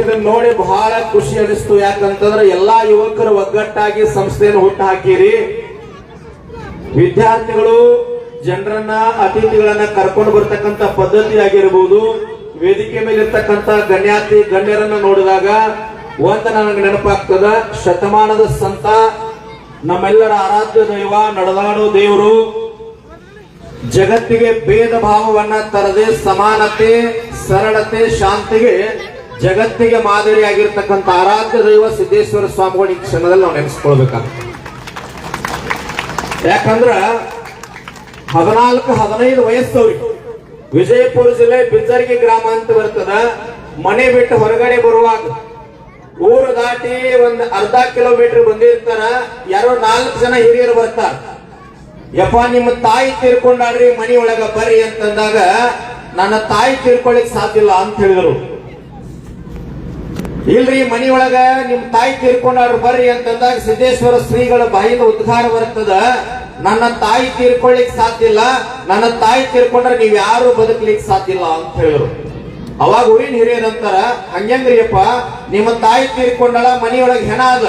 ಇದನ್ನ ನೋಡಿ ಬಹಳ ಖುಷಿ ಅನಿಸ್ತು. ಯಾಕಂತಂದ್ರೆ ಎಲ್ಲಾ ಯುವಕರು ಒಗ್ಗಟ್ಟಾಗಿ ಸಂಸ್ಥೆಯನ್ನು ಹುಟ್ಟು ಹಾಕಿರಿ ವಿದ್ಯಾರ್ಥಿಗಳು ಜನರನ್ನ, ಅತಿಥಿಗಳನ್ನ ಕರ್ಕೊಂಡು ಬರ್ತಕ್ಕಂತ ಪದ್ಧತಿ ಆಗಿರ್ಬೋದು, ವೇದಿಕೆ ಮೇಲೆ ಇರ್ತಕ್ಕಂತ ಗಣ್ಯಾತಿ, ಗಣ್ಯರನ್ನ ನೋಡಿದಾಗ ಒಂದ ನನಗೆ ನೆನಪಾಗ್ತದ, ಶತಮಾನದ ಸಂತ, ನಮ್ಮೆಲ್ಲರ ಆರಾಧ್ಯ ದೈವ, ನಡೆದಾಡೋ ದೇವರು. ಜಗತ್ತಿಗೆ ಭೇದ ಭಾವವನ್ನ ತರದೆ ಸಮಾನತೆ, ಸರಳತೆ, ಶಾಂತಿಗೆ ಜಗತ್ತಿಗೆ ಮಾದರಿಯಾಗಿರ್ತಕ್ಕಂಥ ಆರಾಧ್ಯ ದೈವ ಸಿದ್ದೇಶ್ವರ ಸ್ವಾಮಿಗಳು ಈ ಕ್ಷಣದಲ್ಲಿ ನಾವು ನೆನೆಸ್ಕೊಳ್ಬೇಕಾಗ್ತದೆ ಯಾಕಂದ್ರ ಹದಿನಾಲ್ಕು, ಹದಿನೈದು ವಯಸ್ಸವ್ರಿಗೆ ವಿಜಯಪುರ ಜಿಲ್ಲೆ ಬಿಜರ್ಗಿ ಗ್ರಾಮ ಅಂತ ಬರ್ತದ, ಮನೆ ಬಿಟ್ಟು ಹೊರಗಡೆ ಬರುವಾಗ ಊರು ದಾಟಿ ಒಂದ್ ಅರ್ಧ ಕಿಲೋಮೀಟರ್ ಬಂದಿರ್ತಾರ, ಯಾರೋ ನಾಲ್ಕು ಜನ ಹಿರಿಯರು ಬರ್ತಾರ. ಯಪ್ಪ, ನಿಮ್ಮ ತಾಯಿ ತೀರ್ಕೊಂಡಾಡ್ರಿ ಮನಿ ಒಳಗ ಬರ್ರಿ ಅಂತಂದಾಗ ನನ್ನ ತಾಯಿ ತೀರ್ಕೊಳ್ಳಿಕ್ ಸಾಧ್ಯ ಇಲ್ಲ ಅಂತ ಹೇಳಿದ್ರು. ಇಲ್ರಿ, ಮನಿ ಒಳಗ ನಿಮ್ ತಾಯಿ ತೀರ್ಕೊಂಡ್ರು ಬರ್ರಿ ಅಂತಂದಾಗ ಸಿದ್ದೇಶ್ವರ ಶ್ರೀಗಳ ಬಾಯಿಂದ ಉದ್ಘಾರ ಬರ್ತದ. ನನ್ನ ತಾಯಿ ತೀರ್ಕೊಳ್ಳಿಕ್ ಸಾಧ್ಯ ಇಲ್ಲ. ನನ್ನ ತಾಯಿ ತೀರ್ಕೊಂಡ್ರೆ ನೀವ್ ಯಾರು ಬದುಕಲಿಕ್ ಸಾಧ್ಯ ಇಲ್ಲ ಅಂತ ಹೇಳಿದ್ರು. ಅವಾಗ ಊರಿನ ಹಿರಿಯರಂತಾರ ಹಂಗಂಗ್ರಿಯಪ್ಪ ನಿಮ್ಮ ತಾಯಿ ತೀರ್ಕೊಂಡಳ ಮನಿಯೊಳಗೆ ಹೆಣ ಅದ.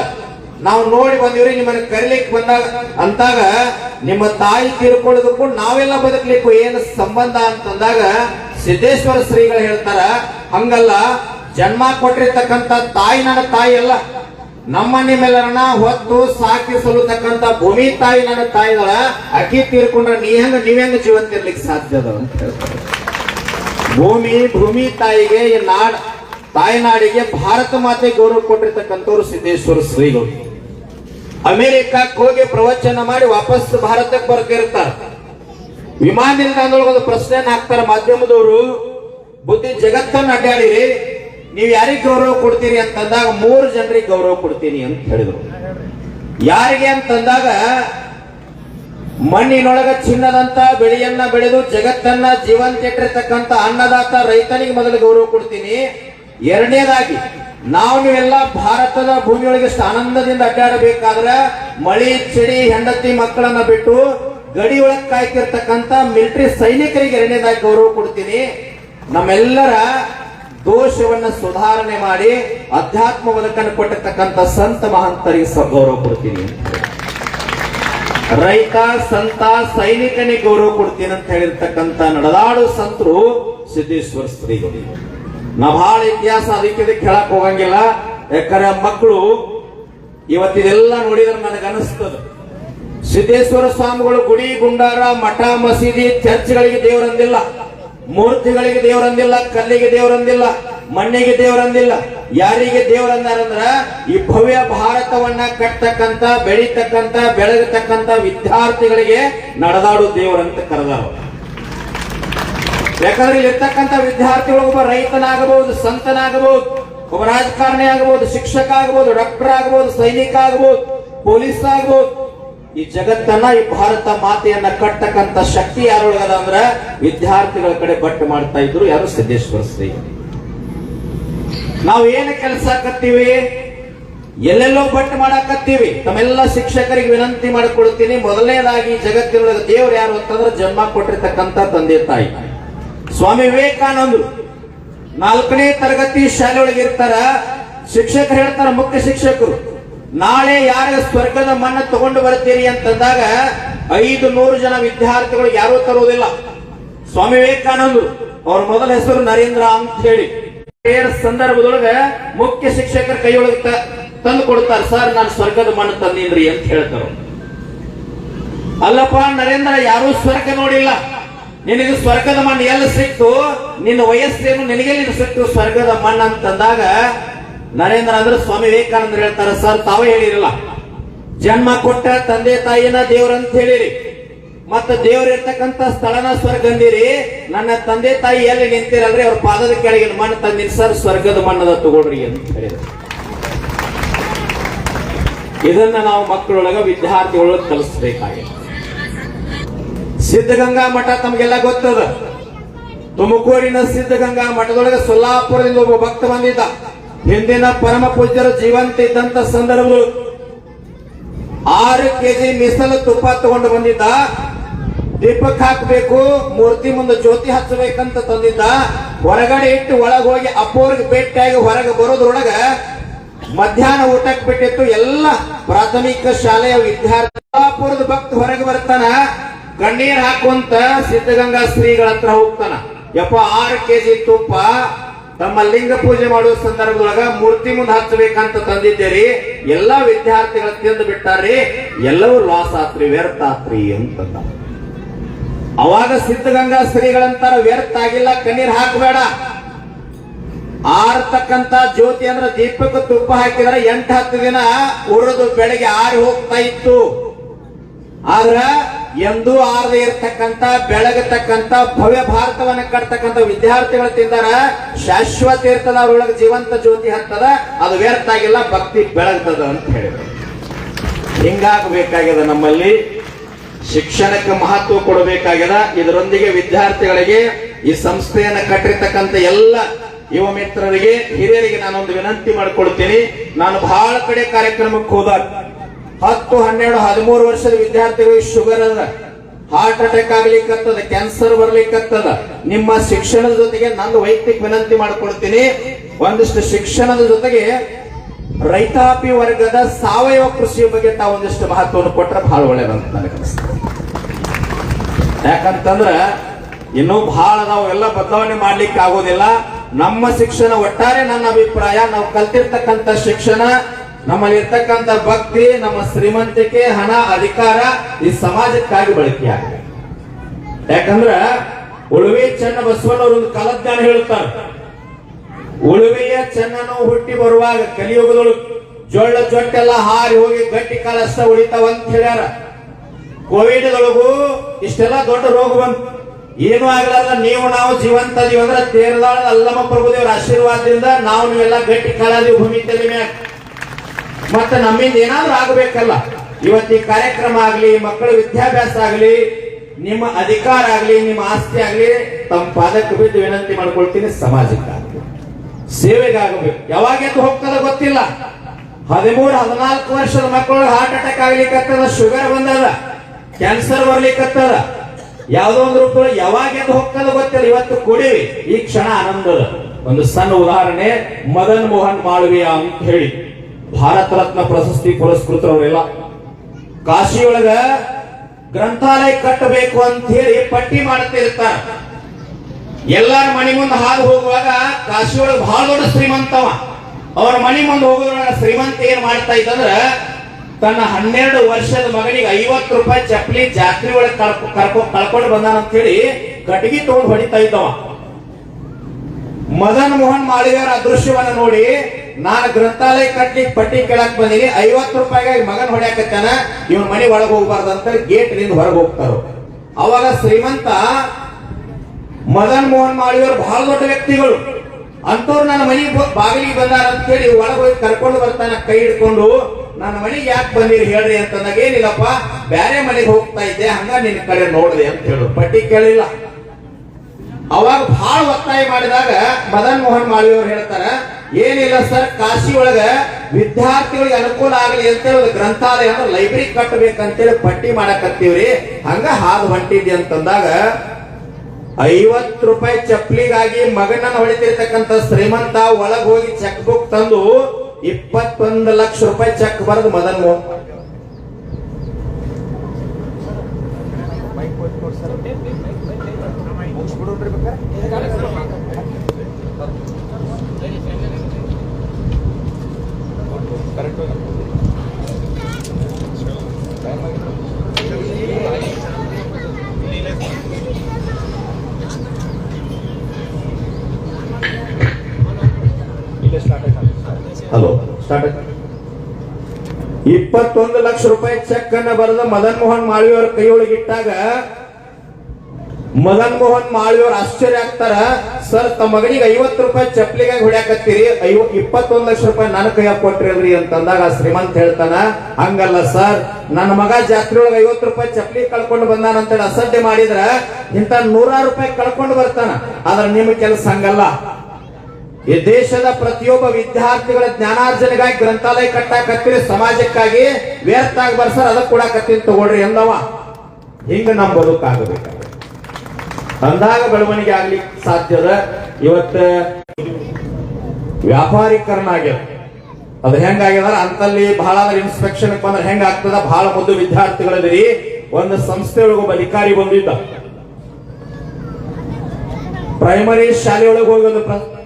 ನಾವು ನೋಡಿ ಬಂದಿವ್ರಿ, ನಿಮ್ಮನ್ನ ಕರಿಲಿಕ್ ಬಂದಾಗ ಅಂತಾಗ, ನಿಮ್ಮ ತಾಯಿ ತೀರ್ಕೊಳ್ಳೋದಕ್ಕೂ ನಾವೆಲ್ಲ ಬದುಕಲಿಕ್ಕೂ ಏನು ಸಂಬಂಧ ಅಂತಂದಾಗ ಸಿದ್ದೇಶ್ವರ ಶ್ರೀಗಳು ಹೇಳ್ತಾರ, ಹಂಗಲ್ಲ ಜನ್ಮ ಕೊಟ್ಟಿರ್ತಕ್ಕಂಥ ತಾಯಿ, ನನ್ನ ತಾಯಿ ಅಲ್ಲ. ನಮ್ಮ ನಿಮ್ಮೆಲ್ಲರನ್ನ ಹೊತ್ತು ಸಾಕಿ ಸಲ್ಲತಕ್ಕಂತ ಭೂಮಿ ತಾಯಿ, ನನ್ನ ತಾಯಿಗಳ ಅಕ್ಕಿ ತೀರ್ಕೊಂಡ್ರೆ ನೀ ಹೆಂಗ, ನೀವ್ ಹೆಂಗ ಜೀವಂತ ಇರ್ಲಿಕ್ಕೆ ಸಾಧ್ಯ ಅದ ಅಂತ ಭೂಮಿ ಭೂಮಿ ತಾಯಿಗೆ ಈ ನಾಡ್, ತಾಯಿನಾಡಿಗೆ ಭಾರತ ಮಾತೆ ಗೌರವ ಕೊಟ್ಟಿರ್ತಕ್ಕಂಥವ್ರು ಸಿದ್ದೇಶ್ವರ ಶ್ರೀಗಳು. ಅಮೆರಿಕಕ್ಕೆ ಹೋಗಿ ಪ್ರವಚನ ಮಾಡಿ ವಾಪಸ್ ಭಾರತಕ್ಕೆ ಬರ್ತಿರ್ತಾರೆ ವಿಮಾನ ನಿಲ್ದಾಣದೊಳಗೆ ಒಂದು ಪ್ರಶ್ನೆಯನ್ನ ಹಾಕ್ತಾರೆ ಮಾಧ್ಯಮದವರು. ಬುದ್ಧಿ ಜಗತ್ತನ್ನ ಅಡ್ಡಾಡಿರಿ ನೀವು ಯಾರಿಗೆ ಗೌರವ ಕೊಡ್ತೀರಿ ಅಂತಂದಾಗ ಮೂರು ಜನರಿಗೆ ಗೌರವ ಕೊಡ್ತೀನಿ ಅಂತ ಹೇಳಿದ್ರು. ಯಾರಿಗೆ ಅಂತಂದಾಗ ಮಣ್ಣಿನೊಳಗ ಚಿನ್ನದಂತ ಬೆಳೆಯನ್ನ ಬೆಳೆದು ಜಗತ್ತನ್ನ ಜೀವಂತ ಇಟ್ಟಿರ್ತಕ್ಕಂಥ ಅನ್ನದಾತ ರೈತನಿಗೆ ಮೊದಲು ಗೌರವ ಕೊಡ್ತೀನಿ. ಎರಡನೇದಾಗಿ, ನಾವು ನೀವೆಲ್ಲ ಭಾರತದ ಭೂಮಿಯೊಳಗೆ ಆನಂದದಿಂದ ಅಡ್ಡಾಡಬೇಕಾದ್ರೆ ಮಳೆ, ಚಳಿ, ಹೆಂಡತಿ ಮಕ್ಕಳನ್ನ ಬಿಟ್ಟು ಗಡಿ ಒಳಗ್ ಕಾಯ್ತಿರ್ತಕ್ಕಂಥ ಮಿಲಿಟರಿ ಸೈನಿಕರಿಗೆ ಎರಡನೇದಾಗಿ ಗೌರವ ಕೊಡ್ತೀನಿ. ನಮ್ಮೆಲ್ಲರ ದೋಷವನ್ನ ಸುಧಾರಣೆ ಮಾಡಿ ಅಧ್ಯಾತ್ಮ ಬದುಕನ್ನು ಕೊಟ್ಟಿರ್ತಕ್ಕಂಥ ಸಂತ ಮಹಂತರಿಗೆ ಗೌರವ ಕೊಡ್ತೀನಿ. ರೈತ, ಸಂತ, ಸೈನಿಕನಿಗೆ ಗೌರವ ಕೊಡ್ತೀನಿ ಅಂತ ಹೇಳಿರ್ತಕ್ಕಂಥ ನಡೆದಾಡು ಸಂತರು ಸಿದ್ದೇಶ್ವರ ಸ್ತ್ರೀಗಳು. ನಾ ಬಹಳ ಇತಿಹಾಸ ಅದಕ್ಕೆ ಹೇಳಕ್ ಹೋಗಂಗಿಲ್ಲ. ಯಾಕಂದ್ರೆ ಮಕ್ಕಳು ಇವತ್ತಿದೆಲ್ಲ ನೋಡಿದ್ರೆ ನನಗೆ ಅನಿಸ್ತದ. ಸಿದ್ದೇಶ್ವರ ಸ್ವಾಮಿಗಳು ಗುಡಿ, ಗುಂಡಾರ, ಮಠ, ಮಸೀದಿ, ಚರ್ಚ್ಗಳಿಗೆ ದೇವರಂದಿಲ್ಲ. ಮೂರ್ತಿಗಳಿಗೆ ದೇವರಂದಿಲ್ಲ ಕಲ್ಲಿಗೆ ದೇವರಂದಿಲ್ಲ ಮಣ್ಣಿಗೆ ದೇವರಂದಿಲ್ಲ ಯಾರಿಗೆ ದೇವರಂದಾರಂದ್ರ ಈ ಭವ್ಯ ಭಾರತವನ್ನ ಕಟ್ಟತಕ್ಕಂತ, ಬೆಳಿತಕ್ಕಂತ ಬೆಳಗತಕ್ಕಂತ ವಿದ್ಯಾರ್ಥಿಗಳಿಗೆ ನಡೆದಾಡು ದೇವರಂತ ಕರೆದಾರ ಯಾಕಂದ್ರೆ ಇಲ್ಲಿರ್ತಕ್ಕಂಥ ವಿದ್ಯಾರ್ಥಿಗಳು ಒಬ್ಬ ರೈತನಾಗಬಹುದು, ಸಂತನಾಗಬಹುದು, ಒಬ್ಬ ರಾಜಕಾರಣಿ ಆಗಬಹುದು, ಶಿಕ್ಷಕ ಆಗಬಹುದು, ಡಾಕ್ಟರ್ ಆಗಬಹುದು, ಸೈನಿಕ ಆಗಬಹುದು, ಪೊಲೀಸ್ ಆಗಬಹುದು ಈ ಜಗತ್ತನ್ನ, ಈ ಭಾರತ ಮಾತೆಯನ್ನ ಕಟ್ಟತಕ್ಕಂತ ಶಕ್ತಿ ಯಾರೊಳಗದ ಅಂದ್ರ ವಿದ್ಯಾರ್ಥಿಗಳ ಕಡೆ ಬಟ್ ಮಾಡ್ತಾ ಇದ್ರು ಯಾರು ಸಿದ್ದೇಶ್ವರ ಶ್ರೀ. ನಾವು ಏನು ಕೆಲಸ ಕತ್ತೀವಿ? ಎಲ್ಲೆಲ್ಲೋ ಬಟ್ ಮಾಡಾಕತ್ತೀವಿ. ತಮ್ಮೆಲ್ಲ ಶಿಕ್ಷಕರಿಗೆ ವಿನಂತಿ ಮಾಡಿಕೊಳ್ತೀನಿ. ಮೊದಲನೇದಾಗಿ ಜಗತ್ತಿನೊಳಗೆ ದೇವ್ರು ಯಾರು ಅಂತಂದ್ರೆ ಜನ್ಮ ಕೊಟ್ಟಿರ್ತಕ್ಕಂಥ ತಂದೆ ತಾಯಿ. ಸ್ವಾಮಿ ವಿವೇಕಾನಂದರು. ನಾಲ್ಕನೇ ತರಗತಿ ಶಾಲೆ ಒಳಗೆ ಇರ್ತಾರ. ಶಿಕ್ಷಕರು ಹೇಳ್ತಾರ, ಮುಖ್ಯ ಶಿಕ್ಷಕರು. ನಾಳೆ ಯಾರ ಸ್ವರ್ಗದ ಮಣ್ಣ ತಗೊಂಡು ಬರ್ತೀರಿ ಅಂತಂದಾಗ ಐದು ನೂರು ಜನ ವಿದ್ಯಾರ್ಥಿಗಳು ಯಾರೂ ತರುವುದಿಲ್ಲ. ಸ್ವಾಮಿ ವಿವೇಕಾನಂದರು ಅವ್ರ ಮೊದಲ ಹೆಸರು ನರೇಂದ್ರ ಅಂತ ಹೇಳಿ. ಸಂದರ್ಭದೊಳಗೆ ಮುಖ್ಯ ಶಿಕ್ಷಕರ ಕೈಯೊಳಗೆ ತಂದು ಕೊಡ್ತಾರೆ, ಸರ್, ನಾನು ಸ್ವರ್ಗದ ಮಣ್ಣು ತಂದಿನ್ರಿ ಅಂತ ಹೇಳ್ತಾರ ಅಲ್ಲಪ್ಪ, ನರೇಂದ್ರ, ಯಾರೂ ಸ್ವರ್ಗ ನೋಡಿಲ್ಲ. ನಿನಗೆ ಸ್ವರ್ಗದ ಮಣ್ಣು ಎಲ್ಲಿ ಸಿಕ್ತು? ನಿನ್ನ ವಯಸ್ಸೇನು ನಿನಗೆ ಸಿಕ್ತು? ಸ್ವರ್ಗದ ಮಣ್ಣು ಅಂತಂದಾಗ ನರೇಂದ್ರ ಅಂದ್ರೆ ಸ್ವಾಮಿ ವಿವೇಕಾನಂದ್ರ ಹೇಳ್ತಾರೆ, ಸರ್, ತಾವೇ ಹೇಳಿರಲ್ಲ. ಜನ್ಮ ಕೊಟ್ಟ ತಂದೆ ತಾಯಿನ ದೇವ್ರಂತ ಹೇಳಿರಿ. ಮತ್ತ ದೇವ್ರ ಇರ್ತಕ್ಕಂಥ ಸ್ಥಳನ ಸ್ವರ್ಗ ಅಂದಿರಿ ನನ್ನ ತಂದೆ ತಾಯಿ ಎಲ್ಲಿ ನಿಂತಿರಲ್ರಿ? ಅವ್ರ ಪಾದದ ಕೆಳಗಿನ ಮಣ್ಣು ತಂದಿನ. ಸರ್, ಸ್ವರ್ಗದ ಮಣ್ಣದ ತಗೊಳ್ರಿ ಅಂತ ಹೇಳಿದ್ರು. ಇದನ್ನ ನಾವು ಮಕ್ಕಳೊಳಗ ವಿದ್ಯಾರ್ಥಿಗಳೊಳಗೆ ಕಲಿಸ್ಬೇಕಾಗಿದೆ ಸಿದ್ಧಗಂಗಾ ಮಠ ತಮಗೆಲ್ಲ ಗೊತ್ತದ? ತುಮಕೂರಿನ ಸಿದ್ಧಗಂಗಾ ಮಠದೊಳಗೆ ಸೊಲ್ಲಾಪುರದಿಂದ ಒಬ್ಬ ಭಕ್ತ ಬಂದಿದ್ದ. ಹಿಂದಿನ ಪರಮ ಪೂಜ್ಯರು ಜೀವಂತ ಇದ್ದಂತ ಸಂದರ್ಭಗಳು. ಆರು ಕೆಜಿ ಮೀಸಲು ತುಪ್ಪ ತಗೊಂಡು ಬಂದಿದ್ದ. ದೀಪಕ್ ಹಾಕಬೇಕು, ಮೂರ್ತಿ ಮುಂದೆ ಜ್ಯೋತಿ ಹಚ್ಚಬೇಕಂತ ತಂದಿದ್ದ. ಹೊರಗಡೆ ಇಟ್ಟು ಒಳಗೆ ಹೋಗಿ ಅಪ್ಪೋರ್ಗೆ ಭೇಟಿಯಾಗಿ ಹೊರಗೆ ಬರೋದ್ರೊಳಗ ಮಧ್ಯಾಹ್ನ ಊಟಕ್ಕೆ ಬಿಟ್ಟಿತ್ತು. ಎಲ್ಲ ಪ್ರಾಥಮಿಕ ಶಾಲೆಯ ವಿದ್ಯಾರ್ಥಿ ಭಕ್ತ ಹೊರಗೆ ಬರ್ತಾನ. ಕಣ್ಣೀರ್ ಹಾಕುವಂತ ಸಿದ್ಧಗಂಗಾ ಶ್ರೀಗಳ ಹತ್ರ ಹೋಗ್ತಾನ. ಯಪ್ಪ, ಆರು ಕೆಜಿ ತುಪ್ಪ ತಮ್ಮ ಲಿಂಗ ಪೂಜೆ ಮಾಡುವ ಸಂದರ್ಭದೊಳಗ ಮೂರ್ತಿ ಮುಂದೆ ಹಚ್ಚಬೇಕಂತ ತಂದಿದ್ದೀರಿ. ಎಲ್ಲಾ ವಿದ್ಯಾರ್ಥಿಗಳ ತಿಂದು ಬಿಟ್ಟಾರಿ ಎಲ್ಲವೂ ಲಾಸ್ ಆತ್ರಿ ವ್ಯರ್ಥ ಆತ್ರಿ ಅಂತಂದ. ಅವಾಗ ಸಿದ್ಧಗಂಗಾ ಶ್ರೀಗಳಂತಾರ ವ್ಯರ್ಥ ಆಗಿಲ್ಲ, ಕಣ್ಣೀರ್ ಹಾಕಬೇಡ. ಆರ್ತಕ್ಕಂತ ಜ್ಯೋತಿ ಅಂದ್ರೆ ದೀಪಕ್ಕೆ ತುಪ್ಪ ಹಾಕಿದ್ರೆ ಎಂಟು ಹತ್ತು ದಿನ ಉರಿದು ಬೆಳಗ್ಗೆ ಆರಿ ಹೋಗ್ತಾ ಇತ್ತು. ಆದ್ರ ಎಂದೂ ಆರದೆ ಇರ್ತಕ್ಕಂತ ಬೆಳಗತಕ್ಕಂತ ಭವ್ಯ ಭಾರತವನ್ನ ಕಟ್ತಕ್ಕಂತ ವಿದ್ಯಾರ್ಥಿಗಳು ತಿಂದಾರ, ಶಾಶ್ವತ ಇರ್ತದ, ಅವ್ರೊಳಗೆ ಜೀವಂತ ಜ್ಯೋತಿ ಹತ್ತದ, ಅದು ವ್ಯರ್ಥ ಆಗಿಲ್ಲ, ಭಕ್ತಿ ಬೆಳಗ್ತದ ಅಂತ ಹೇಳಿದ್ರು. ಹಿಂಗಾಗಬೇಕಾಗ್ಯದ ನಮ್ಮಲ್ಲಿ, ಶಿಕ್ಷಣಕ್ಕೆ ಮಹತ್ವ ಕೊಡಬೇಕಾಗ್ಯದ, ಇದರೊಂದಿಗೆ ವಿದ್ಯಾರ್ಥಿಗಳಿಗೆ, ಈ ಸಂಸ್ಥೆಯನ್ನು ಕಟ್ಟಿರ್ತಕ್ಕಂಥ ಎಲ್ಲ ಯುವ ಮಿತ್ರರಿಗೆ, ಹಿರಿಯರಿಗೆ ನಾನೊಂದು ವಿನಂತಿ ಮಾಡ್ಕೊಳ್ತೀನಿ. ನಾನು ಬಹಳ ಕಡೆ ಕಾರ್ಯಕ್ರಮಕ್ಕೆ ಹೋದಾಗ ಹತ್ತು, ಹನ್ನೆರಡು, ಹದಿಮೂರು ವರ್ಷದ ವಿದ್ಯಾರ್ಥಿಗಳಿಗೆ ಶುಗರ್ ಅದ. ಹಾರ್ಟ್ ಅಟ್ಯಾಕ್ ಆಗ್ಲಿಕ್ಕತ್ತದ, ಕ್ಯಾನ್ಸರ್ ಬರ್ಲಿಕ್ಕತ್ತದ. ನಿಮ್ಮ ಶಿಕ್ಷಣದ ಜೊತೆಗೆ ನನ್ನ ವೈಯಕ್ತಿಕ ವಿನಂತಿ ಮಾಡ್ಕೊಳ್ತೀನಿ. ಒಂದಿಷ್ಟು ಶಿಕ್ಷಣದ ಜೊತೆಗೆ ರೈತಾಪಿ ವರ್ಗದ ಸಾವಯವ ಕೃಷಿಯ ಬಗ್ಗೆ ತಾವು ಒಂದಿಷ್ಟು ಮಹತ್ವವನ್ನು ಕೊಟ್ರೆ ಬಹಳ ಒಳ್ಳೇದಂತ ನನಗೆ ಅನಿಸ್ತದೆ. ಯಾಕಂತಂದ್ರ ಇನ್ನೂ ಬಹಳ ನಾವು ಎಲ್ಲ ಬದಲಾವಣೆ ಮಾಡ್ಲಿಕ್ಕೆ ಆಗೋದಿಲ್ಲ ನಮ್ಮ ಶಿಕ್ಷಣ ಒಟ್ಟಾರೆ ನನ್ನ ಅಭಿಪ್ರಾಯ. ನಾವು ಕಲ್ತಿರ್ತಕ್ಕಂಥ ಶಿಕ್ಷಣ ನಮ್ಮಲ್ಲಿ ಇರ್ತಕ್ಕಂಥ ಭಕ್ತಿ, ನಮ್ಮ ಶ್ರೀಮಂತಿಕೆ, ಹಣ, ಅಧಿಕಾರ ಈ ಸಮಾಜಕ್ಕಾಗಿ ಬಳಕೆ ಬಳಕೆಯಾಗಬೇಕು ಯಾಕಂದ್ರ ಉಳುವೆ ಚೆನ್ನ ಬಸವಣ್ಣವರು ಒಂದು ಕಾಲಜ್ಞಾನ ಹೇಳುತ್ತಾರೆ. ಉಳುವೆಯ ಚೆನ್ನನು ಹುಟ್ಟಿ ಬರುವಾಗ ಕಲಿಯುಗದೊಳಗೆ ಜೊಳ್ಳ ಜೊಟ್ಟೆಲ್ಲ ಹಾರಿ ಹೋಗಿ ಗಟ್ಟಿ ಕಾಲಷ್ಟ ಉಳಿತಾವ ಅಂತ ಹೇಳ್ಯಾರ. ಕೋವಿಡ್ದೊಳಗೂ ಇಷ್ಟೆಲ್ಲ ದೊಡ್ಡ ರೋಗ ಬಂತು. ಏನು ಆಗಲ್ಲ ನೀವು ನಾವು ಜೀವಂತ ಅಂದ್ರೆ ತೇರದಾಳ ಅಲ್ಲಮ್ಮ ಪ್ರಭುದೇವರ ಆಶೀರ್ವಾದದಿಂದ ನಾವು ನೀವೆಲ್ಲ ಗಟ್ಟಿ ಕಾಲದಿ ಭೂಮಿ ತಲೆ ಮ್ಯಾಗ ಮತ್ತೆ ನಮ್ಮಿಂದ ಏನಾದ್ರೂ ಆಗಬೇಕಲ್ಲ. ಇವತ್ತು ಈ ಕಾರ್ಯಕ್ರಮ ಆಗ್ಲಿ, ಮಕ್ಕಳ ವಿದ್ಯಾಭ್ಯಾಸ ಆಗ್ಲಿ, ನಿಮ್ಮ ಅಧಿಕಾರ ಆಗ್ಲಿ, ನಿಮ್ಮ ಆಸ್ತಿ ಆಗ್ಲಿ, ತಮ್ಮ ಪಾದಕ್ಕೆ ಬಿದ್ದು ವಿನಂತಿ ಮಾಡ್ಕೊಳ್ತೀನಿ ಸಮಾಜಕ್ಕಾಗಲಿ. ಸೇವೆಗಾಗಬೇಕು. ಯಾವಾಗ ಎದ್ದು ಹೋಗ್ತದ ಗೊತ್ತಿಲ್ಲ. ಹದಿಮೂರು, ಹದಿನಾಲ್ಕು ವರ್ಷದ ಮಕ್ಕಳು ಹಾರ್ಟ್ ಅಟ್ಯಾಕ್ ಆಗ್ಲಿಕ್ಕತ್ತದ ಶುಗರ್ ಬಂದದ ಕ್ಯಾನ್ಸರ್ ಬರ್ಲಿಕ್ಕತ್ತದ ಯಾವ್ದೋ ಒಂದು ರೂಪದಲ್ಲಿ ಯಾವಾಗ ಎದ್ದು ಹೋಗ್ತದ ಗೊತ್ತಿಲ್ಲ. ಇವತ್ತು ಕುಡಿವಿ ಈ ಕ್ಷಣ ಆನಂದದ ಒಂದು ಸಣ್ಣ ಉದಾಹರಣೆ ಮದನ್ ಮೋಹನ್ ಮಾಳವಿಯ ಅಂತ ಹೇಳಿ. ಭಾರತ ರತ್ನ ಪ್ರಶಸ್ತಿ ಪುರಸ್ಕೃತರವರೆಲ್ಲ ಕಾಶಿಯೊಳಗ ಗ್ರಂಥಾಲಯ ಕಟ್ಟಬೇಕು ಅಂತ ಹೇಳಿ ಪಟ್ಟಿ ಮಾಡ್ತಿರ್ತಾರ ಎಲ್ಲಾರ ಮನೆ ಮುಂದೆ ಹಾದು ಹೋಗುವಾಗ ಕಾಶಿಯೊಳಗೆ ಬಹಳ ದೊಡ್ಡ ಶ್ರೀಮಂತವ ಅವರ ಮನೆ ಮುಂದೆ ಹೋಗೋದ್ರೊಳಗ ಶ್ರೀಮಂತ ಏನ್ ಮಾಡ್ತಾ ಇದ್ದಂದ್ರ ತನ್ನ ಹನ್ನೆರಡು ವರ್ಷದ ಮಗನಿಗೆ ಐವತ್ತು ರೂಪಾಯಿ ಚಪ್ಪಲಿ ಜಾತ್ರೆ ಒಳಗೆ ಕರ್ಕೊ ಕಳ್ಕೊಂಡು ಬಂದಾನ ಅಂತ ಹೇಳಿ ಕಟ್ಟಿಗೆ ತಗೊಂಡು ಹೊಡಿತಾ ಇದ್ದವ. ಮದನ್ ಮೋಹನ್ ಮಾಳಿಗಾರ ಅದೃಶ್ಯವನ್ನ ನೋಡಿ ನಾನು ಗ್ರಂಥಾಲಯ ಕಟ್ಲಿಕ್ಕೆ ಪಟ್ಟಿ ಕೇಳಕ್ ಬಂದೀನಿ, ಐವತ್ತು ರೂಪಾಯಿಗಾಗಿ ಮಗನ್ ಹೊಡ್ಯಾಕತ್ತಾನ, ಇವನ್ ಮನೆ ಒಳಗೆ ಹೋಗ್ಬಾರ್ದು ಅಂತ ಗೇಟ್ನಿಂದ ಹೊರಗೆ ಹೋಗ್ತಾರ. ಅವಾಗ ಶ್ರೀಮಂತ ಮದನ್ ಮೋಹನ್ ಮಾಳಿಯವರು ಬಹಳ ದೊಡ್ಡ ವ್ಯಕ್ತಿಗಳು. ಅಂತವ್ರು ನನ್ನ ಮನೆಗೆ ಬಾಗಿಲಿಗೆ ಬಂದಾರ ಅಂತ ಹೇಳಿ ಒಳಗೆ ಹೋಗಿ ಕರ್ಕೊಂಡು ಬರ್ತಾನ, ಕೈ ಹಿಡ್ಕೊಂಡು, ನನ್ನ ಮನೆಗೆ ಯಾಕೆ ಬಂದಿರಿ ಹೇಳ್ರಿ ಅಂತಂದಾಗ, ಏನಿಲ್ಲಪ್ಪ ಬೇರೆ ಮನೆಗೆ ಹೋಗ್ತಾ ಇದ್ದೆ ಹಂಗ ನಿನ್ನ ಕಡೆ ನೋಡಿದೆ ಅಂತ ಹೇಳು. ಪಟ್ಟಿ ಕೇಳಿಲ್ಲ. ಅವಾಗ ಬಹಳ ಒತ್ತಾಯ ಮಾಡಿದಾಗ ಮದನ್ ಮೋಹನ್ ಮಾಳಿಯವರು ಹೇಳ್ತಾರ ಏನಿಲ್ಲ ಸರ್ ಕಾಶಿ ಒಳಗ ವಿದ್ಯಾರ್ಥಿಗಳಿಗೆ ಅನುಕೂಲ ಆಗಲಿ ಅಂತೇಳಿ ಒಂದು ಗ್ರಂಥಾಲಯ ಅಂದ್ರೆ ಲೈಬ್ರರಿ ಕಟ್ಟಬೇಕಂತೇಳಿ ಪಟ್ಟಿ ಮಾಡಕತ್ತೀವ್ರಿ. ಹಂಗ ಹಾದು ಹೊಂಟಿದ್ದೆ ಅಂತಂದಾಗ ಐವತ್ತು ರೂಪಾಯಿ ಚಪ್ಪಲಿಗಾಗಿ ಮಗನನ್ನ ಹೊಡಿತಿರ್ತಕ್ಕಂಥ ಶ್ರೀಮಂತ ಒಳಗ್ ಹೋಗಿ ಚೆಕ್ ಬುಕ್ ತಂದು ಇಪ್ಪತ್ತೊಂದು ಲಕ್ಷ ರೂಪಾಯಿ ಚೆಕ್ ಬರೆದು ಮದನ್ ಮೋಹನ್. ಹಲೋ ಸ್ಟಾರ್ಟ್ ಇಪ್ಪತ್ತೊಂದು ಲಕ್ಷ ರೂಪಾಯಿ ಚೆಕ್ ಅನ್ನ ಬರೆದ ಮದನ್ ಮೋಹನ್ ಮಾಳಿಯವರ ಕೈಯೊಳಗಿಟ್ಟಾಗ ಮದನ್ ಮೋಹನ್ ಮಾಳಿಯವ್ರ ಆಶ್ಚರ್ಯ ಆಗ್ತಾರ. ಸರ್, ತಮ್ಮ ಮಗನಿಗೆ ಐವತ್ತು ರೂಪಾಯಿ ಚಪ್ಲಿಗಾಗಿ ಹೊಡ್ಯಾಕತ್ತೀರಿ. ಐವ, ಇಪ್ಪತ್ತೊಂದು ಲಕ್ಷ ರೂಪಾಯಿ ನನ್ನ ಕೈಯಾಗ ಕೊಟ್ಟಿರಲ್ರಿ ಅಂತಂದಾಗ ಆ ಶ್ರೀಮಂತ ಹೇಳ್ತಾನ, ಹಂಗಲ್ಲ ಸರ್. ನನ್ನ ಮಗ ಜಾತ್ರೆ ಒಳಗೆ ಐವತ್ತು ರೂಪಾಯಿ ಚಪ್ಲಿ ಕಳ್ಕೊಂಡು ಬಂದಾನ ಅಂತೇಳಿ ಅಸಡ್ಡೆ ಮಾಡಿದ್ರ ಇಂತ ನೂರಾರು ರೂಪಾಯಿ ಕಳ್ಕೊಂಡು ಬರ್ತಾನ. ಆದ್ರೆ ನಿಮ್ಮ ಕೆಲಸ ಹಂಗಲ್ಲ. ಈ ದೇಶದ ಪ್ರತಿಯೊಬ್ಬ ವಿದ್ಯಾರ್ಥಿಗಳ ಜ್ಞಾನಾರ್ಜನೆಗಾಗಿ ಗ್ರಂಥಾಲಯ ಕಟ್ಟಾಕತ್ತೀರಿ. ಸಮಾಜಕ್ಕಾಗಿ ವ್ಯರ್ಥ ಆಗಿ ಬರ್ಸರ್ ಅದಕ್ಕೆ ಕೂಡ ಕತ್ತೀನಿ ತಗೊಳ್ರಿ ಎಂದವ. ಹಿಂಗ ನಮ್ ಬದುಕಾಗಬೇಕು ಅಂದಾಗ ಬೆಳವಣಿಗೆ ಆಗ್ಲಿಕ್ಕೆ ಸಾಧ್ಯದ ಇವತ್ತ ವ್ಯಾಪಾರೀಕರಣ ಆಗ್ಯದ. ಅದು ಹೆಂಗಾಗ್ಯದ ಅಂತಲ್ಲಿ ಬಹಳ ಇನ್ಸ್ಪೆಕ್ಷನ್ ಬಂದ್ರೆ ಹೆಂಗ ಆಗ್ತದ? ಬಹಳ ಮೊದಲು ವಿದ್ಯಾರ್ಥಿಗಳದಿರಿ, ಒಂದು ಸಂಸ್ಥೆ ಒಳಗೆ ಒಬ್ಬ ಅಧಿಕಾರಿ ಬಂದಿದ್ದ. ಪ್ರೈಮರಿ ಶಾಲೆಯೊಳಗೆ ಹೋಗಿ ಒಂದು ಪ್ರ-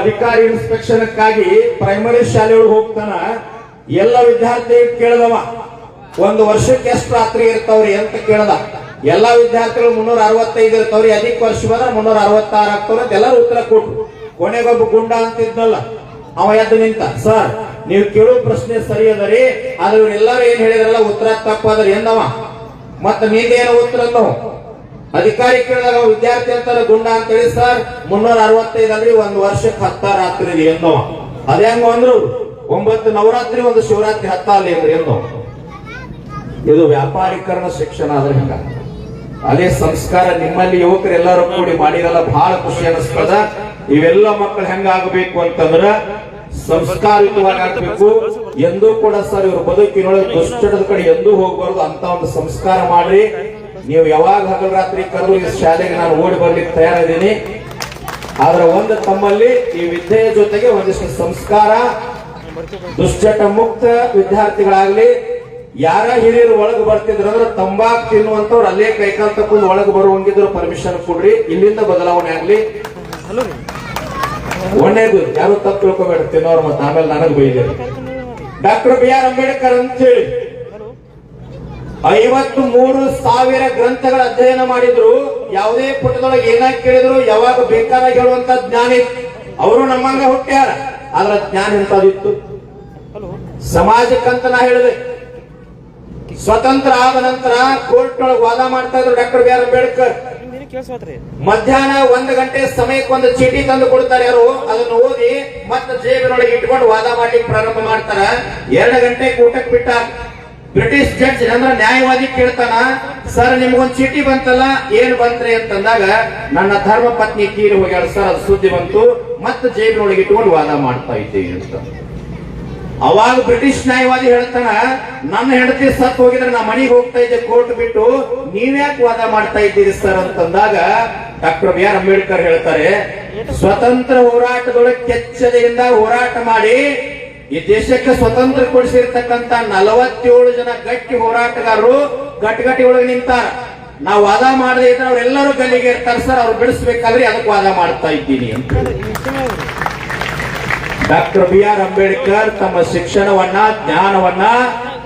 ಅಧಿಕಾರಿ ಇನ್ಸ್ಪೆಕ್ಷನ್ಕ್ಕಾಗಿ ಪ್ರೈಮರಿ ಶಾಲೆಯೊಳಗೆ ಹೋಗ್ತಾನ, ಎಲ್ಲ ವಿದ್ಯಾರ್ಥಿ ಕೇಳದವ. ಒಂದು ವರ್ಷಕ್ಕೆ ಎಷ್ಟು ರಾತ್ರಿ ಇರ್ತಾವ್ರಿ ಅಂತ ಕೇಳದ. ಎಲ್ಲಾ ವಿದ್ಯಾರ್ಥಿಗಳು ಮುನ್ನೂರ ಅರವತ್ತೈದು ಇರ್ತಾವ್ರಿ, ಅಧಿಕ ವರ್ಷ ಬಂದ್ರೆ ಮುನ್ನೂರ ಅರವತ್ತಾರು ಆಗ್ತಾವ್ರಿ ಅಂತ ಎಲ್ಲರೂ ಉತ್ತರ ಕೊಟ್ರು. ಕೊನೆಗೊಬ್ಬ ಗುಂಡ ಅಂತಿದ್ನಲ್ಲ, ಅವ ಎದ್ದು ನಿಂತ, ಸರ್, ನೀವು ಕೇಳೋ ಪ್ರಶ್ನೆ ಸರಿ ಅದರಿ ಆದ್ರೆ ಇವ್ರೆಲ್ಲರೂ ಏನ್ ಹೇಳಿದ್ರಲ್ಲ, ಉತ್ತರ ತಪ್ಪಾದ್ರಿ ಎಂದವ ಮತ್ತ ನೀನೇನು ಉತ್ತರ ಅಂದವ. ಅಧಿಕಾರಿ ಕೇಳಿದಾಗ, ವಿದ್ಯಾರ್ಥಿ ಅಂತಾರೆ ಗುಂಡ ಅಂತೇಳಿ ಸರ್, ಮುನ್ನೂರ ಅರವತ್ತೈದು ಅಂದ್ರೆ ಒಂದು ವರ್ಷಕ್ಕೆ ಹತ್ತ ರಾತ್ರಿ ಎನ್ನೋ ಅದ್ಯಾಂಗ ಅಂದ್ರು? ಒಂಬತ್ತು ನವರಾತ್ರಿ, ಒಂದು ಶಿವರಾತ್ರಿ ಹತ್ತ ಅಲ್ಲಿ, ಅಂದ್ರೆ ಎನ್ನೋ ಇದು ವ್ಯಾಪಾರೀಕರಣ ಶಿಕ್ಷಣ ಆದ್ರೆ ಹಿಂಗ? ಅದೇ ಸಂಸ್ಕಾರ ನಿಮ್ಮಲ್ಲಿ ಯುವಕರೆಲ್ಲರೂ ಕೂಡಿ ಮಾಡಿರಲ್ಲ ಬಹಳ ಖುಷಿ ಅನಿಸ್ತದ. ಇವೆಲ್ಲ ಮಕ್ಕಳು ಹೆಂಗಾಗಬೇಕು ಅಂತಂದ್ರ ಸಂಸ್ಕಾರಯುತವಾಗಿ ಎಂದೂ ಕೂಡ ಸರ್, ಇವರು ಬದುಕಿನೊಳಗೆ ದುಶ್ಚಟದ ಕಡೆ ಎಂದೂ ಹೋಗಬಾರದು, ಅಂತ ಒಂದು ಸಂಸ್ಕಾರ ಮಾಡ್ರಿ. ನೀವು ಯಾವಾಗ ಹಗಲು ರಾತ್ರಿ ಕರೆದು ಈ ಶಾಲೆಗೆ ನಾನು ಓಡಿ ಬರ್ಲಿಕ್ಕೆ ತಯಾರಿದ್ದೀನಿ, ಆದ್ರೆ ಒಂದು ತಮ್ಮಲ್ಲಿ ಈ ವಿದ್ಯೆಯ ಜೊತೆಗೆ ಒಂದಿಷ್ಟು ಸಂಸ್ಕಾರ, ದುಶ್ಚಟ ಮುಕ್ತ ವಿದ್ಯಾರ್ಥಿಗಳಾಗ್ಲಿ, ಯಾರ ಹಿರಿಯರು ಒಳಗೆ ಬರ್ತಿದ್ರು ಅಂದ್ರೆ ತಂಬಾಕ್ ತಿನ್ನುವಂತವ್ರು ಅಲ್ಲೇ ಕೈಕಾಲ್ ತಕೊಂಡು ಒಳಗೆ ಬರುವಂಗಿದ್ರು ಪರ್ಮಿಷನ್ ಕೊಡ್ರಿ, ಇಲ್ಲಿಂದ ಬದಲಾವಣೆ ಆಗ್ಲಿ. ಒಳ್ಳೇದು ಯಾರು ತಪ್ಪು ತಿಳ್ಕೊಬೇಡ, ತಿನ್ನೋರು ಮತ್ತೆ ಆಮೇಲೆ ನನಗೆ ಬೈದೇರಿ ಡಾಕ್ಟರ್ ಬಿ ಆರ್ ಅಂಬೇಡ್ಕರ್ ಅಂತ ಹೇಳಿ ಐವತ್ತು ಮೂರು ಸಾವಿರ ಗ್ರಂಥಗಳ ಅಧ್ಯಯನ ಮಾಡಿದ್ರು. ಯಾವುದೇ ಪುಟದೊಳಗೆ ಏನ ಕೇಳಿದ್ರು, ಯಾವಾಗ ಬೇಕಾದಾಗ ಹೇಳುವಂತ ಜ್ಞಾನ ಅವರು ನಮ್ಮಂಗ ಹುಟ್ಟ್ಯಾರ. ಅದರ ಜ್ಞಾನ ಎಂತದಿತ್ತು ಸಮಾಜಕ್ಕಂತ ನಾ ಹೇಳಿದೆ. ಸ್ವತಂತ್ರ ಆದ ನಂತರ ಕೋರ್ಟ್ ಒಳಗೆ ವಾದ ಮಾಡ್ತಾ ಇದ್ರು ಡಾಕ್ಟರ್ ಬಿ ಆರ್ ಅಂಬೇಡ್ಕರ್. ಮಧ್ಯಾಹ್ನ ಒಂದು ಗಂಟೆ ಸಮಯಕ್ಕೆ ಒಂದು ಚೀಟಿ ತಂದು ಕೊಡ್ತಾರೆ ಯಾರು, ಅದನ್ನು ಓದಿ ಮತ್ತೆ ಜೇಬಿನೊಳಗೆ ಇಟ್ಕೊಂಡು ವಾದ ಮಾಡ್ಲಿಕ್ಕೆ ಪ್ರಾರಂಭ ಮಾಡ್ತಾರ. ಎರಡು ಗಂಟೆ ಊಟಕ್ಕೆ ಬಿಟ್ಟ ಬ್ರಿಟಿಷ್ ಜಡ್ಜ್ ಅಂದ್ರೆ ನ್ಯಾಯವಾದಿ ಕೇಳ್ತಾನ, ಸರ್, ನಿಮ್ಗೊಂದು ಚೀಟಿ ಬಂತಲ್ಲ, ಏನ್ ಬಂತ್ರಿ? ಅಂತಂದಾಗ, ನನ್ನ ಧರ್ಮ ಪತ್ನಿ ಕೀರಿ ಹೋಗ್ಯಾಳ, ಸರ್, ಅದು ಸುದ್ದಿ ಬಂತು, ಮತ್ತೆ ಜೈಲಿನೊಳಗೆ ಇಟ್ಕೊಂಡು ವಾದ ಮಾಡ್ತಾ ಇದ್ದೀವಿ ಅಂತ. ಅವಾಗ ಬ್ರಿಟಿಷ್ ನ್ಯಾಯವಾದಿ ಹೇಳ್ತಾನ, ನನ್ನ ಹೆಂಡತಿ ಸತ್ ಹೋಗಿದ್ರೆ ನಾ ಮನೆಗೆ ಹೋಗ್ತಾ ಇದ್ದೆ ಕೋರ್ಟ್ ಬಿಟ್ಟು ನೀವ್ಯಾಕೆ ವಾದ ಮಾಡ್ತಾ ಇದ್ದೀರಿ, ಸರ್? ಅಂತಂದಾಗ, ಡಾಕ್ಟರ್ ಬಿ ಆರ್ ಅಂಬೇಡ್ಕರ್ ಹೇಳ್ತಾರೆ, ಸ್ವತಂತ್ರ ಹೋರಾಟದೊಳಗೆ ಕೆಚ್ಚದೆಯಿಂದ ಹೋರಾಟ ಮಾಡಿ ಈ ದೇಶಕ್ಕೆ ಸ್ವತಂತ್ರ ಕೊಡಿಸಿರ್ತಕ್ಕಂತ ನಲವತ್ತೇಳು ಜನ ಗಟ್ಟಿ ಹೋರಾಟಗಾರರು ಗಟ್ಟಿಗಟ್ಟಿ ಒಳಗೆ ನಿಂತಾರ. ನಾವು ವಾದ ಮಾಡದೇ ಇದ್ರೆ ಅವರೆಲ್ಲರೂ ಗಲ್ಲಿಗೆ ಇರ್ತಾರೆ ಸರ್ ಅವ್ರು ಬಿಡಿಸ್ಬೇಕಾದ್ರೆ ಅದಕ್ಕೆ ವಾದ ಮಾಡ್ತಾ ಇದ್ದೀನಿ ಅಂತ ಡಾಕ್ಟರ್ ಬಿ ಆರ್ ಅಂಬೇಡ್ಕರ್ ತಮ್ಮ ಶಿಕ್ಷಣವನ್ನ ಜ್ಞಾನವನ್ನ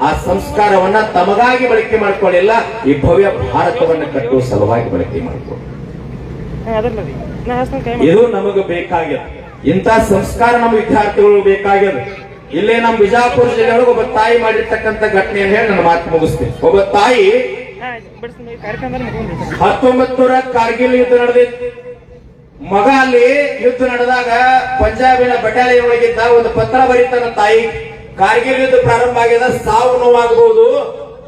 ಆ ಸಂಸ್ಕಾರವನ್ನ ತಮಗಾಗಿ ಬಳಕೆ ಮಾಡ್ಕೊಳ್ಳಿಲ್ಲ ಈ ಭವ್ಯ ಭಾರತವನ್ನ ಕಟ್ಟುವ ಸಲುವಾಗಿ ಬಳಕೆ ಕೈ ಇದು ನಮಗೆ ಬೇಕಾಗ್ಯದ. ಇಂಥ ಸಂಸ್ಕಾರ ನಮ್ಮ ವಿದ್ಯಾರ್ಥಿಗಳು ಬೇಕಾಗ್ಯದ. ಇಲ್ಲೇ ನಮ್ಮ ಬಿಜಾಪುರ ಜಿಲ್ಲೆಯೊಳಗೆ ಒಬ್ಬ ತಾಯಿ ಮಾಡಿರ್ತಕ್ಕಂಥ ಘಟನೆಯನ್ನು ಹೇಳಿ ನನ್ನ ಮಾತು ಮುಗಿಸ್ತೀನಿ. ಒಬ್ಬ ತಾಯಿ ಹತ್ತೊಂಬತ್ತೂರ ಹತ್ತೊಂಬತ್ತು ನೂರ ಕಾರ್ಗಿಲ್ ಯುದ್ಧ ನಡೆದಿತ್ತು. ಮಗ ಅಲ್ಲಿ ಯುದ್ಧ ನಡೆದಾಗ ಪಂಜಾಬಿನ ಬಟಾಲಿಯನ್ ಒಳಗಿದ್ದ ಒಂದು ಪತ್ರ ಬರೀತಾನ ತಾಯಿ ಕಾರ್ಗಿಲ್ ಯುದ್ಧ ಪ್ರಾರಂಭ ಆಗ್ಯದ ಸಾವು ನೋವಾಗಬಹುದು.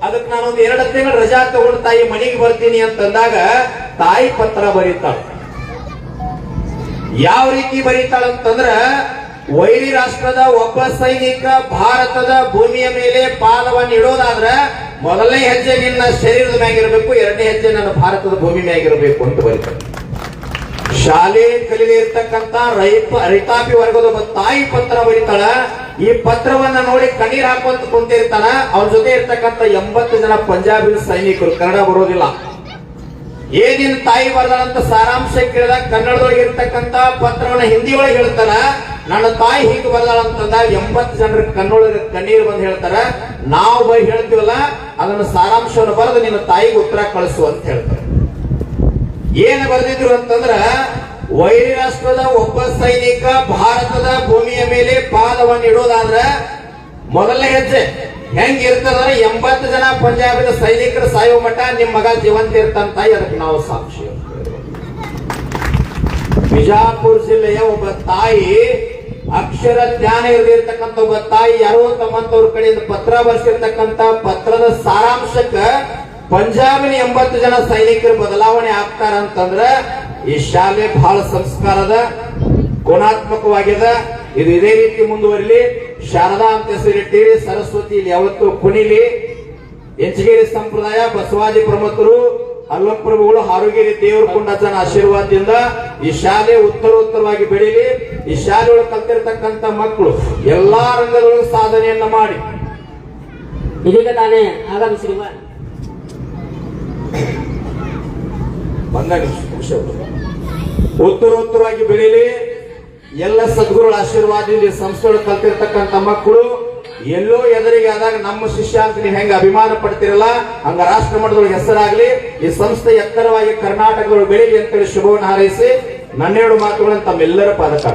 ಅದಕ್ಕೆ ನಾನೊಂದು ಎರಡು ತಿಂಗಳು ರಜಾ ತಗೊಂಡು ತಾಯಿ ಮನೆಗೆ ಬರ್ತೀನಿ ಅಂತಂದಾಗ ತಾಯಿ ಪತ್ರ ಬರೀತಾಳ. ಯಾವ ರೀತಿ ಬರೀತಾಳ ಅಂತಂದ್ರ ವೈರಿ ರಾಷ್ಟ್ರದ ಒಬ್ಬ ಸೈನಿಕ ಭಾರತದ ಭೂಮಿಯ ಮೇಲೆ ಪಾದವನ್ನು ಇಡೋದಾದ್ರ ಮೊದಲನೇ ಹೆಜ್ಜೆ ನಿನ್ನ ಶರೀರದ ಮ್ಯಾಗಿರಬೇಕು, ಎರಡನೇ ಹೆಜ್ಜೆ ನನ್ನ ಭಾರತದ ಭೂಮಿ ಮ್ಯಾಗಿರಬೇಕು ಅಂತ ಬರೀತ ಶಾಲೆ ಕಲಿದೆ ಇರ್ತಕ್ಕಂತ ರೈತ ರೈತಾಪಿ ವರ್ಗದ ಒಬ್ಬ ತಾಯಿ ಪತ್ರ ಬರೀತಾಳ. ಈ ಪತ್ರವನ್ನ ನೋಡಿ ಕಣ್ಣೀರ್ ಹಾಕುವಂತ ಕುಂತಿರ್ತಾನ. ಅವ್ರ ಜೊತೆ ಇರ್ತಕ್ಕಂತ ಎಂಬತ್ತು ಜನ ಪಂಜಾಬಿ ಸೈನಿಕರು. ಕನ್ನಡ ಬರೋದಿಲ್ಲ. ಏನಿನ್ ತಾಯಿ ಬರ್ದಾಳಂತ ಸಾರಾಂಶ ಕೇಳಿದ ಕನ್ನಡದೊಳಗೆ ಇರ್ತಕ್ಕಂತ ಪತ್ರವನ್ನ ಹಿಂದಿ ಒಳಗೆ ಹೇಳ್ತಾರ ನನ್ನ ತಾಯಿ ಹೀಗೆ ಬರ್ದಾಳ ಅಂತಂದಾಗ ಎಂಬತ್ತು ಜನರ ಕಣ್ಣೊಳಗೆ ಕಣ್ಣೀರು ಬಂದು ಹೇಳ್ತಾರ. ನಾವು ಬೈ ಹೇಳ್ತೀವಲ್ಲ, ಅದನ್ನ ಸಾರಾಂಶವನ್ನು ಬರೆದು ನಿನ್ನ ತಾಯಿಗೆ ಉತ್ತರ ಕಳಿಸು ಅಂತ ಹೇಳ್ತಾರೆ. ಏನು ಬರೆದಿದ್ರು ಅಂತಂದ್ರ ವೈರಿ ರಾಷ್ಟ್ರದ ಒಬ್ಬ ಸೈನಿಕ ಭಾರತದ ಭೂಮಿಯ ಮೇಲೆ ಪಾದವನ್ನು ಇಡೋದಾದ್ರ ಮೊದಲನೇ ಹೆಜ್ಜೆ. ಹೆಂಗ್ ಇರ್ತದಂದ್ರೆ ಎಂಬತ್ತು ಜನ ಪಂಜಾಬಿನ ಸೈನಿಕರ ಸಾಯುವ ಮಟ್ಟ ನಿಮ್ ಮಗ ಜೀವಂತ ಇರ್ತಂತ ಅದಕ್ಕೆ ನಾವು ಸಾಕ್ಷಿ ಬಿಜಾಪುರ ಜಿಲ್ಲೆಯ ಒಬ್ಬ ತಾಯಿ ಅಕ್ಷರ ಜ್ಞಾನ ಇರದಿರ್ತಕ್ಕಂಥ ಒಬ್ಬ ತಾಯಿ ಯಾರೋ ತಮ್ಮಂತವ್ರ ಕಡೆಯಿಂದ ಪತ್ರ ಬರ್ಸಿರ್ತಕ್ಕಂಥ ಪತ್ರದ ಸಾರಾಂಶಕ್ಕ ಪಂಜಾಬಿನ ಎಂಬತ್ತು ಜನ ಸೈನಿಕರು ಬದಲಾವಣೆ ಆಗ್ತಾರ ಅಂತಂದ್ರ ಈ ಶಾಲೆ ಬಹಳ ಸಂಸ್ಕಾರದ ಗುಣಾತ್ಮಕವಾಗಿದೆ. ಇದು ಇದೇ ರೀತಿ ಮುಂದುವರಿಲಿ. ಶಾರದಾ ಅಂತ ಹೆಸರಿಟ್ಟಿರಿ ಸರಸ್ವತಿ ಇಲ್ಲಿ ಯಾವತ್ತು ಕುಣಿಲಿ. ಎಂಚಗೇರಿ ಸಂಪ್ರದಾಯ, ಬಸವಾದಿ ಪ್ರಮುಖರು ಅಲ್ಲಪ್ರಭುಗಳು ಹಾರುಗೇರಿ ದೇವರ ಕೊಂಡಜ್ಜನ ಆಶೀರ್ವಾದದಿಂದ ಈ ಶಾಲೆ ಉತ್ತರೋತ್ತರವಾಗಿ ಬೆಳೀಲಿ ಈ ಶಾಲೆಯೊಳಗೆ ಕಲ್ತಿರ್ತಕ್ಕಂಥ ಮಕ್ಕಳು ಎಲ್ಲಾ ರಂಗದೊಳಗೆ ಸಾಧನೆಯನ್ನ ಮಾಡಿ. ಇದೀಗ ನಾನೇ ಆಗಮಿಸಿರುವ. ಉತ್ತರೋತ್ತರವಾಗಿ ಬೆಳೀಲಿ ಎಲ್ಲ ಸದ್ಗುರುಗಳ ಆಶೀರ್ವಾದದಿಂದ ಈ ಸಂಸ್ಥೆಯೊಳಗೆ ಕಲ್ತಿರ್ತಕ್ಕಂಥ ಮಕ್ಕಳು ಎಲ್ಲೋ ಎದುರಿಗೆ ಆದಾಗ ನಮ್ಮ ಶಿಷ್ಯ ಅಂತ ನೀವು ಹೆಂಗ ಅಭಿಮಾನ ಪಡ್ತಿರಲ್ಲ, ಹಂಗ ರಾಷ್ಟ್ರ ಮಟ್ಟದೊಳಗೆ ಹೆಸರಾಗ್ಲಿ, ಈ ಸಂಸ್ಥೆ ಎತ್ತರವಾಗಿ ಕರ್ನಾಟಕದೊಳಗೆ ಬೆಳಿಲಿ ಅಂತೇಳಿ ಶುಭವನ್ನು ಹಾರೈಸಿ, ನನ್ನೆರಡು ಮಾತುಗಳನ್ನು ತಮ್ಮೆಲ್ಲರ ಪಾದಕ.